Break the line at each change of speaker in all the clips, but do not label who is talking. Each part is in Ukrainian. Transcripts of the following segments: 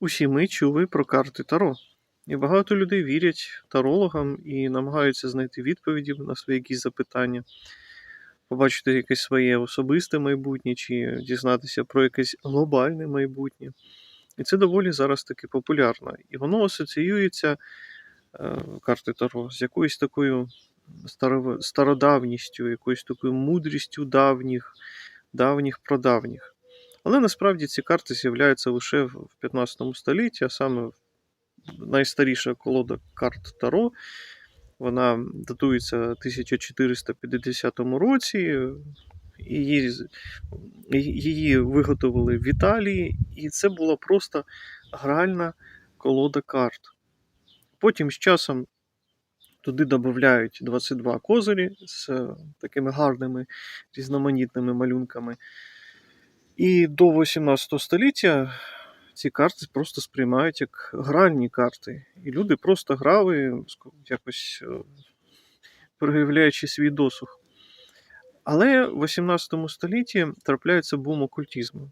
Усі ми чули про карти Таро. І багато людей вірять тарологам і намагаються знайти відповіді на свої якісь запитання, побачити якесь своє особисте майбутнє чи дізнатися про якесь глобальне майбутнє. І це доволі зараз таки популярно. І воно асоціюється е, карти Таро з якоюсь такою стародавністю, якоюсь такою мудрістю давніх, давніх прадавніх. Але насправді ці карти з'являються лише в в 15 столітті, а саме найстаріша колода карт Таро. Вона датується 1450 році. Її, її виготовили в Італії, і це була просто гральна колода карт. Потім з часом туди додають 22 козирі з е, такими гарними різноманітними малюнками. І до 18 століття ці карти просто сприймають як гральні карти. І люди просто грали, якось е, проявляючи свій досуг. Але в 18 столітті трапляється бум окультизму,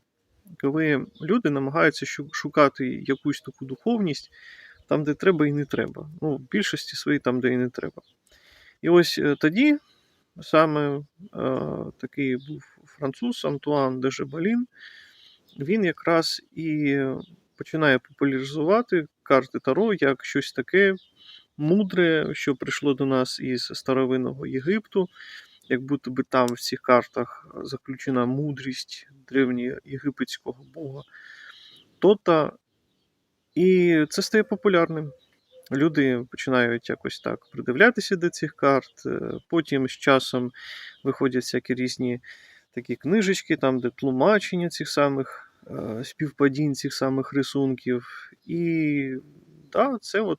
коли люди намагаються шукати якусь таку духовність там, де треба і не треба. Ну, в більшості своїй там, де і не треба. І ось е, тоді саме е, такий був француз Антуан де Жебалін, він якраз і починає популяризувати карти Таро як щось таке мудре, що прийшло до нас із старовинного Єгипту, як будто би там в цих картах заключена мудрість древньоєгипетського бога Тота. І це стає популярним. Люди починають якось так придивлятися до цих карт. е, Потім з часом виходять всякі різні такі книжечки, там, де тлумачення цих самих е, співпадінь цих самих рисунків. І да, це от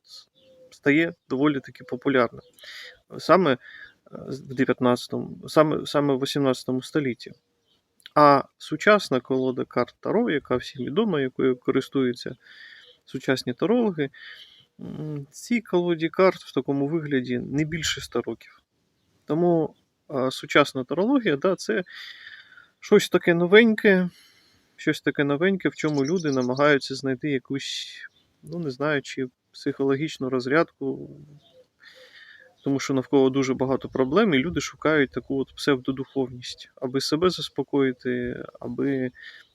стає доволі таки популярним. Саме е, в 19-му, саме, саме в 18 столітті. А сучасна колода карт Таро, яка всім відома, якою користуються сучасні тарологи, м, цій колоді карт в такому вигляді не більше 100 років. Тому сучасна тарологія да, це щось таке новеньке, щось таке новеньке, в чому люди намагаються знайти якусь, ну не знаю, чи психологічну розрядку, тому що навколо дуже багато проблем, і люди шукають таку от псевдодуховність, аби себе заспокоїти, аби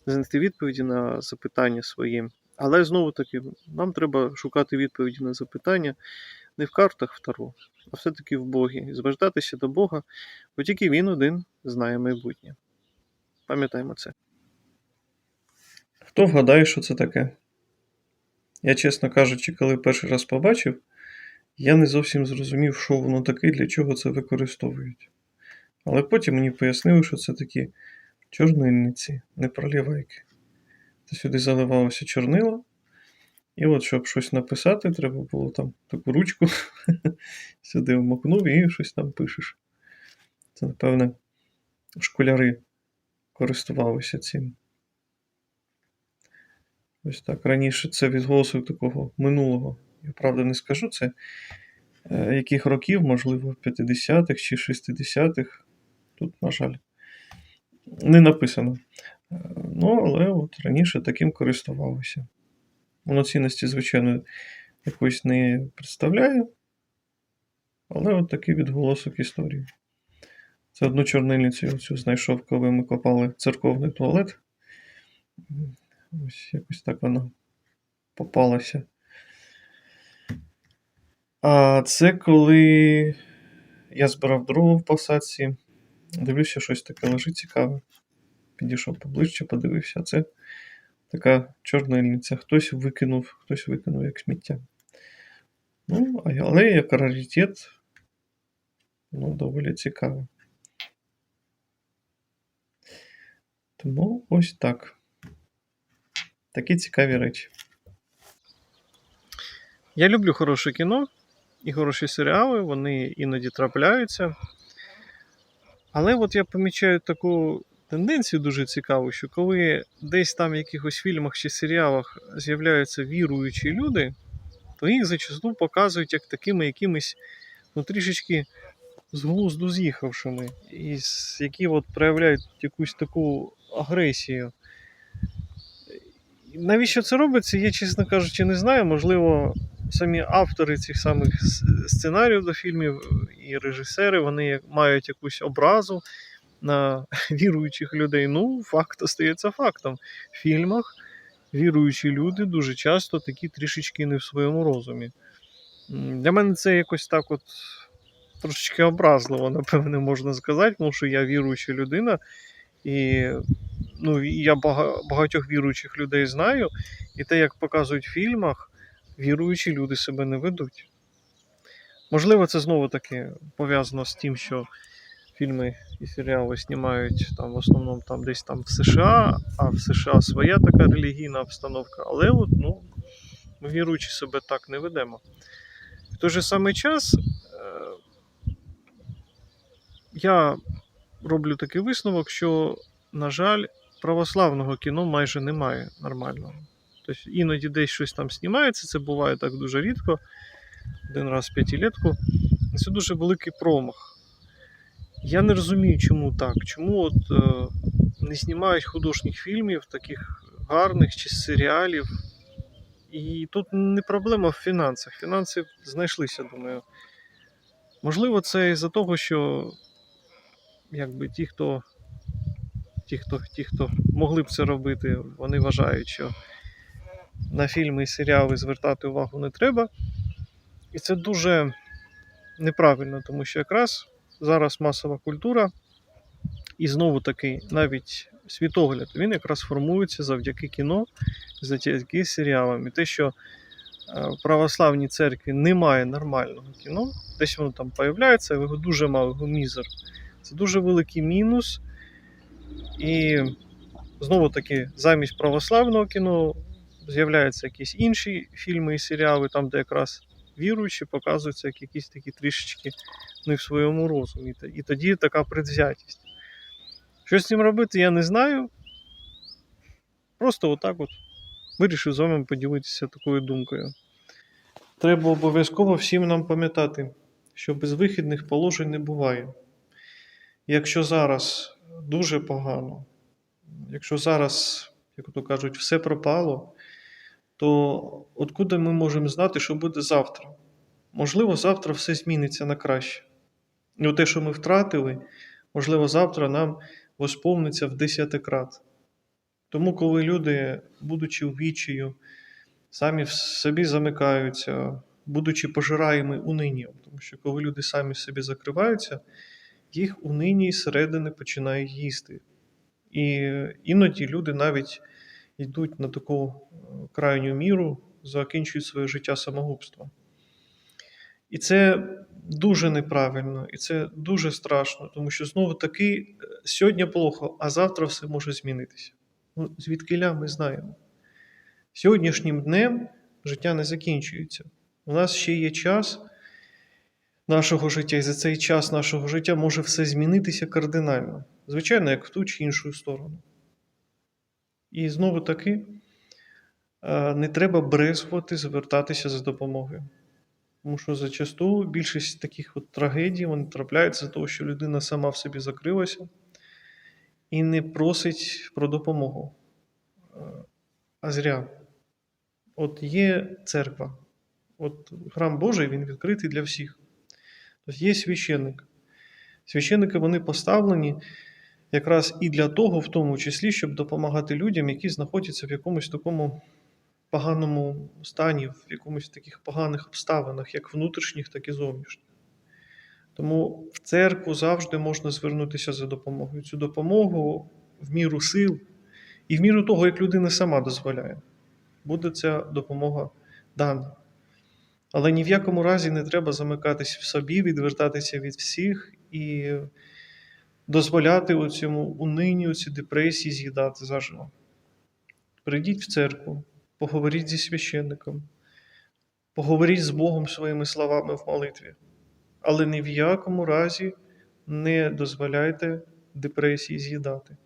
знайти відповіді на запитання свої. Але знову таки, нам треба шукати відповіді на запитання не в картах Таро, а все-таки в Богі. І звертатися до Бога, бо тільки Він один знає майбутнє. Пам'ятаємо це. Хто вгадає, що це таке? Я, чесно кажучи, коли перший раз побачив, я не зовсім зрозумів, що воно таке і для чого це використовують. Але потім мені пояснили, що це такі чорнильниці, не проливайки. Сюди заливалося чорнило. І от, щоб щось написати, треба було там таку ручку сюди вмокнув і щось там пишеш. Це, напевне, школяри користувалися цим. Ось так. Раніше це відголосив такого минулого. Я правда не скажу це. е, Яких років, можливо, 50-х чи 60-х. Тут, на жаль, не написано. Ну, але от раніше таким користувалися. Воно цінності, звичайно, якоїсь не представляє, але от такий відголосок історії. Це одну чорнильницю я оцю знайшов, коли ми копали церковний туалет. Ось якось так вона попалася. А це коли я збирав дрова в посадці, дивлюся, щось таке лежить цікаве. Підійшов поближче, подивився, це така чорнильниця. Хтось викинув, хтось викинув як сміття. Ну, але як раритет, ну, доволі цікаво. Тому ось так. Такі цікаві речі. Я люблю хороше кіно і хороші серіали, вони іноді трапляються. Але от я помічаю таку тенденцію дуже цікаву, що коли десь там в якихось фільмах чи серіалах з'являються віруючі люди, то їх зачасту показують як такими якимись ну, трішечки з глузду з'їхавшими, і з- які от проявляють якусь таку агресію. Навіщо це робиться, я, чесно кажучи, не знаю. Можливо, самі автори цих самих сценаріїв до фільмів і режисери вони мають якусь образу на віруючих людей. Ну, факт остається фактом. В фільмах віруючі люди дуже часто такі трішечки не в своєму розумі. Для мене це якось так от трошечки образливо, напевне, можна сказати, тому що я віруюча людина, і ну, я багатьох віруючих людей знаю, і те, як показують в фільмах, віруючі люди себе не ведуть. Можливо, це знову таки пов'язано з тим, що фільми і серіали знімають там в основному там десь там в США, а в США своя така релігійна обстановка. Але от, ну, ми віруючи себе так не ведемо. В той же самий час е, я роблю такий висновок, що, на жаль, православного кіно майже немає нормального. Тобто іноді десь щось там знімається, це буває так дуже рідко, один раз в п'ятилетку. Це дуже великий промах. Я не розумію, чому так. Чому от е, не знімають художніх фільмів, таких гарних чи серіалів. І тут не проблема в фінансах. Фінанси знайшлися, думаю. Можливо, це із-за того, що якби ті, хто, ті, хто, ті, хто могли б це робити, вони вважають, що на фільми і серіали звертати увагу не треба. І це дуже неправильно, тому що якраз зараз масова культура, і знову таки навіть світогляд, він якраз формується завдяки кіно, завдяки серіалам. І те, що е, в православній церкві немає нормального кіно, десь воно там появляється, його дуже мало, його мізер. Це дуже великий мінус. І знову таки, замість православного кіно з'являються якісь інші фільми і серіали, там, де якраз віруючі показуються як якісь такі трішечки не в своєму розумі. І тоді така предвзятість. Що з цим робити, я не знаю. Просто отак от вирішив з вами поділитися такою думкою. Треба обов'язково всім нам пам'ятати, що безвихідних положень не буває. Якщо зараз дуже погано, якщо зараз, як то кажуть, все пропало, то откуда ми можемо знати, що буде завтра? Можливо, завтра все зміниться на краще. І те, що ми втратили, можливо, завтра нам восповниться в десятикрат. Тому, коли люди, будучи у самі в собі замикаються, будучи пожираєми унинням, тому що коли люди самі в собі закриваються, їх унині зсередини починає їсти. І іноді люди навіть йдуть на таку е, крайню міру, закінчують своє життя самогубством. І це дуже неправильно, і це дуже страшно, тому що знову таки е, сьогодні плохо, а завтра все може змінитися. Ну, звідкиля ми знаємо. Сьогоднішнім днем життя не закінчується. У нас ще є час нашого життя, і за цей час нашого життя може все змінитися кардинально. Звичайно, як в ту чи іншу сторону. І знову таки е, не треба брезгувати звертатися за допомогою. Тому що зачасту більшість таких от трагедій вони трапляються з того, що людина сама в собі закрилася і не просить про допомогу. Е, А зря. От є церква, от храм Божий він відкритий для всіх. Тобто є священник. Священники вони поставлені якраз і для того, в тому числі, щоб допомагати людям, які знаходяться в якомусь такому поганому стані, в якомусь таких поганих обставинах, як внутрішніх, так і зовнішніх. Тому в церкву завжди можна звернутися за допомогою. Цю допомогу в міру сил і в міру того, як людина сама дозволяє, буде ця допомога дана. Але ні в якому разі не треба замикатись в собі, відвертатися від всіх і дозволяти цьому унинню, цій депресії з'їдати заживо. Прийдіть в церкву, поговоріть зі священником, поговоріть з Богом своїми словами в молитві, але ні в якому разі не дозволяйте депресії з'їдати.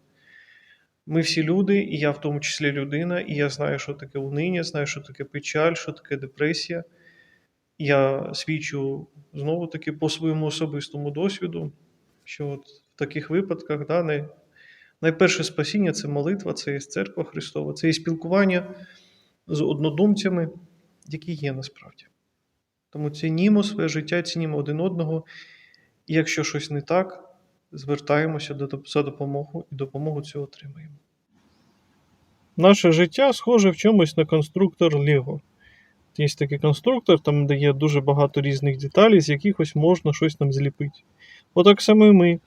Ми всі люди, і я в тому числі людина, і я знаю, що таке униння, знаю, що таке печаль, що таке депресія. Я свідчу знову таки по своєму особистому досвіду, що от в таких випадках да, не, Найперше спасіння це молитва, це є церква Христова, це є спілкування з однодумцями, які є насправді. Тому цінімо своє життя, цінімо один одного, і якщо щось не так, звертаємося за допомогою і допомогу цю отримаємо. Наше життя схоже в чомусь на конструктор Лего. Є такий конструктор, там де є дуже багато різних деталей, з яких ось можна щось нам зліпити. Отак само і ми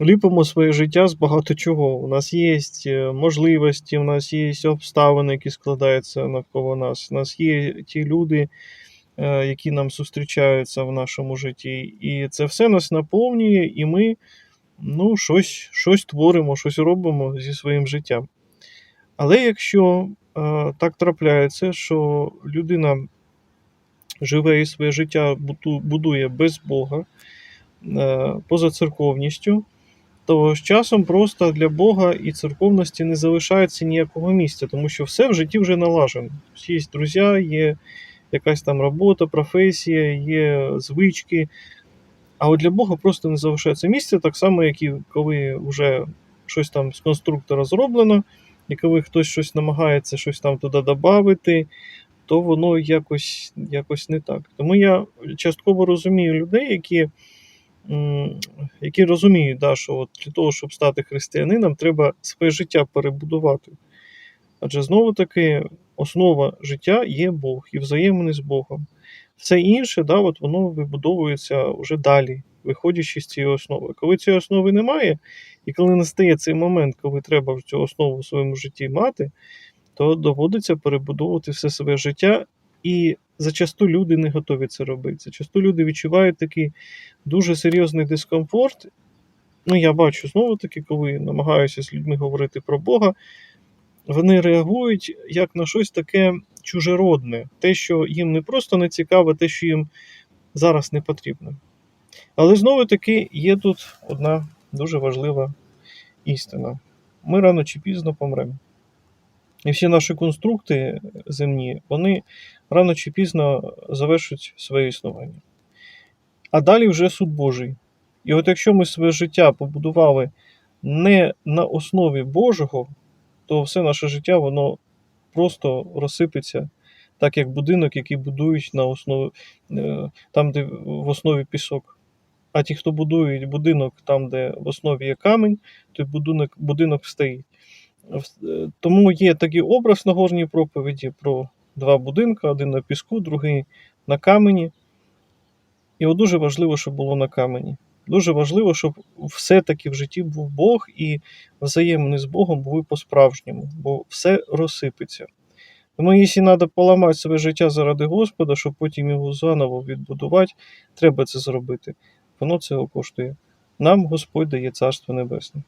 ліпимо своє життя з багато чого. У нас є е, можливості, у нас є обставини, які складаються навколо нас. У нас є ті люди, е, які нам зустрічаються в нашому житті. І це все нас наповнює, і ми ну, щось, щось творимо, щось робимо зі своїм життям. Але якщо е, так трапляється, що людина живе і своє життя будує без Бога, е, поза церковністю, то з часом просто для Бога і церковності не залишається ніякого місця, тому що все в житті вже налажено. Є друзі, є якась там робота, професія, є звички. А от для Бога просто не залишається місця, так само, як і коли вже щось там з конструктора зроблено, і коли хтось щось намагається щось там туди додати, то воно якось, якось не так. Тому я частково розумію людей, які, які розуміють, да, що от для того, щоб стати християнином, треба своє життя перебудувати. Адже знову таки основа життя є Бог і взаємини з Богом. Все інше, да, от воно вибудовується вже далі, виходячи з цієї основи. Коли цієї основи немає, і коли настає цей момент, коли треба цю основу в своєму житті мати, то доводиться перебудовувати все своє життя. І зачасту люди не готові це робити. Зачасту люди відчувають такий дуже серйозний дискомфорт. Ну, я бачу знову таки, коли намагаюся з людьми говорити про Бога, вони реагують як на щось таке чужеродне, те, що їм не просто не цікаво, те, що їм зараз не потрібно. Але знову таки є тут одна дуже важлива істина: ми рано чи пізно помремо. І всі наші конструкти земні, вони рано чи пізно завершать своє існування. А далі вже суд Божий. І от якщо ми своє життя побудували не на основі Божого, то все наше життя воно просто розсипеться, так як будинок, який будують на основі, е, там, де в основі пісок. А ті, хто будують будинок там, де в основі є камінь, той будинок, будинок стоїть. Е, Тому є такий образ на горній проповіді про два будинки: один на піску, другий на камені. І от дуже важливо, щоб було на камені. Дуже важливо, щоб все-таки в житті був Бог і взаємини з Богом були по-справжньому, бо все розсипеться. Тому, якщо треба поламати своє життя заради Господа, щоб потім його заново відбудувати, треба це зробити. Воно цього коштує. Нам Господь дає Царство Небесне.